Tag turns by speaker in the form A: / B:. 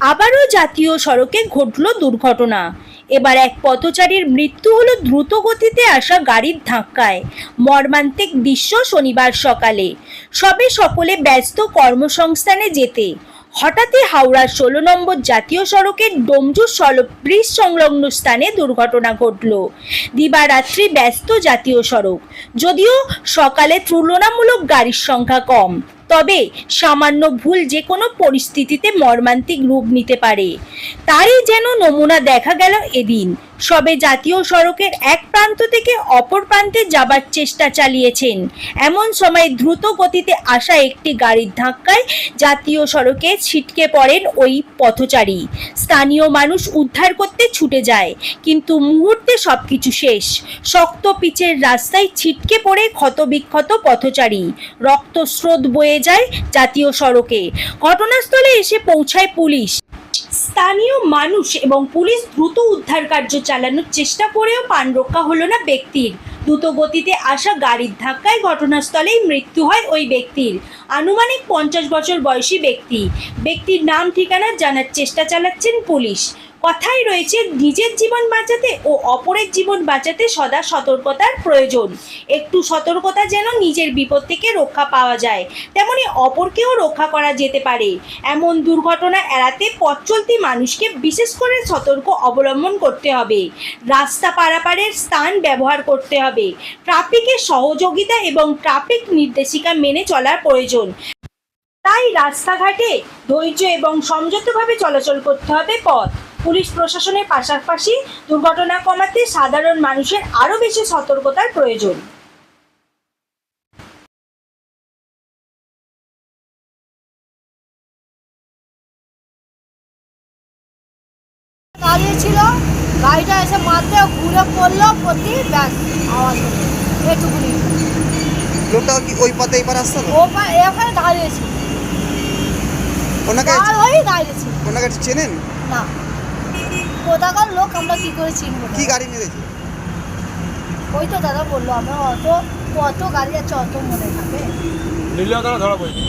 A: আবারও জাতীয় সড়কে ঘটল দুর্ঘটনা। এবার এক পথচারীর মৃত্যু হলো দ্রুত গতিতে আসা গাড়ির ধাক্কায়। মর্মান্তিক দৃশ্য শনিবার সকালে। সবে সকলে ব্যস্ত কর্মসংস্থানে যেতে। হঠাৎই হাওড়ার ষোলো নম্বর জাতীয় সড়কের ডোমজু সল ব্রিজ সংলগ্ন স্থানে দুর্ঘটনা ঘটল। দিবারাত্রি ব্যস্ত জাতীয় সড়ক। যদিও সকালে তুলনামূলক গাড়ির সংখ্যা কম। তবে সামান্য ভুল যে কোনো পরিস্থিতিতে মর্মান্তিক রূপ নিতে পারে। তারই যেন নমুনা দেখা গেল এদিন। সবে জাতীয় সড়কের এক প্রান্ত থেকে অপর প্রান্তে যাবার চেষ্টা চালিয়েছেন। এমন সময় দ্রুত গতিতে আসা একটি গাড়ির ধাক্কায় জাতীয় সড়কে ছিটকে পড়েন ওই পথচারী। স্থানীয় মানুষ উদ্ধার করতে ছুটে যায়, কিন্তু মুহূর্তে সবকিছু শেষ। শক্ত পিচের রাস্তায় ছিটকে পড়ে ক্ষতবিক্ষত পথচারী। রক্তস্রোত বয়ে যায় জাতীয় সড়কে। ঘটনাস্থলে এসে পৌঁছায় পুলিশ। স্থানীয় মানুষ এবং পুলিশ দ্রুত উদ্ধার কার্য চালানোর চেষ্টা করেও প্রাণ রক্ষা হলো না ব্যক্তির। দ্রুত গতিতে আসা গাড়ির ধাক্কায় ঘটনাস্থলেই মৃত্যু হয় ওই ব্যক্তির। আনুমানিক পঞ্চাশ বছর বয়সী ব্যক্তি। ব্যক্তির নাম ঠিকানা জানার চেষ্টা চালাচ্ছেন পুলিশ। কথাই রয়েছে, নিজের জীবন বাঁচাতে ও অপরের জীবন বাঁচাতে সদা সতর্কতার প্রয়োজন। একটু সতর্কতা যেন নিজের বিপদ থেকে রক্ষা পাওয়া যায়, তেমনি অপরকেও রক্ষা করা যেতে পারে। এমন দুর্ঘটনা এড়াতে পথ চলতি মানুষকে বিশেষ করে সতর্ক অবলম্বন করতে হবে। রাস্তা পারাপারের স্থান ব্যবহার করতে হবে। ট্রাফিকের সহযোগিতা এবং ট্রাফিক নির্দেশিকা মেনে চলার প্রয়োজন। তাই রাস্তাঘাটে ধৈর্য এবং সংযতভাবে চলাচল করতে হবে পথ। পুলিশ প্রশাসনের পাশাপাশি দুর্ঘটনা কমাতে সাধারণ মানুষের আরও বেশি সতর্কতার প্রয়োজন।
B: দাঁড়িয়ে ছিল গাড়িটা এসে মারতে ঘুরে পড়ল প্রতি ব্যাস আওয়াজ হলো। এটুকুনি।
C: লোকটা কি ওই পথে এবার আসতো তো
B: ও পা- এখানে দাঁড়িয়েছিল
C: ওনাকে
B: আর ওই দাঁড়িয়েছিল
C: ওনাকে চেনেন?
B: না। কোথাকার লোক আমরা কি করে চিনবো?
C: কি গাড়ি মেরেছে
B: ওই তো দাদা বলল আমরা অত কত গাড়ি আছে অত মনে থাকে।
D: ধরা পড়েছে।